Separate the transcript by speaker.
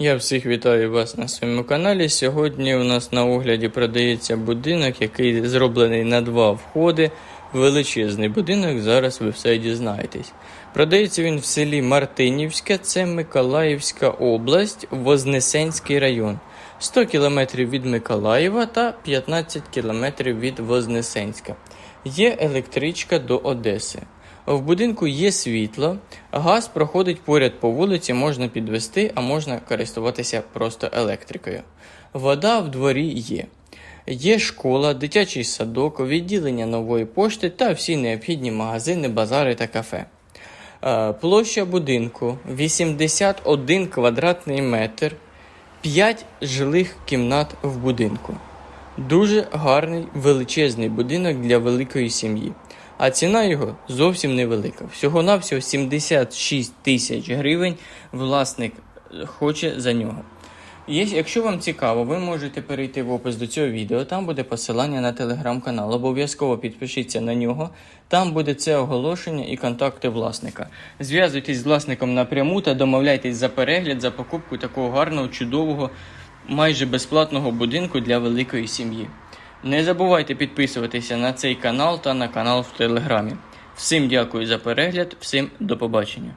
Speaker 1: Я всіх вітаю вас на своєму каналі. Сьогодні у нас на огляді продається будинок, який зроблений на два входи. Величезний будинок, зараз ви все дізнаєтесь. Продається він в селі Мартинівське, це Миколаївська область, Вознесенський район. 100 км від Миколаєва та 15 км від Вознесенська. Є електричка до Одеси. В будинку є світло, газ проходить поряд по вулиці, можна підвести, а можна користуватися просто електрикою. Вода в дворі є. Є школа, дитячий садок, відділення нової пошти та всі необхідні магазини, базари та кафе. Е, Площа будинку 81 квадратний метр, 5 жилих кімнат в будинку. Дуже гарний величезний будинок для великої сім'ї. А ціна його зовсім невелика. Всього-навсього 76 тисяч гривень власник хоче за нього. Якщо вам цікаво, ви можете перейти в опис до цього відео. Там буде посилання на телеграм-канал. Обов'язково підпишіться на нього. Там буде це оголошення і контакти власника. Зв'язуйтесь з власником напряму та домовляйтесь за перегляд, за покупку такого гарного, чудового, майже безплатного будинку для великої сім'ї. Не забувайте підписуватися на цей канал та на канал в Телеграмі. Всім дякую за перегляд, всім до побачення.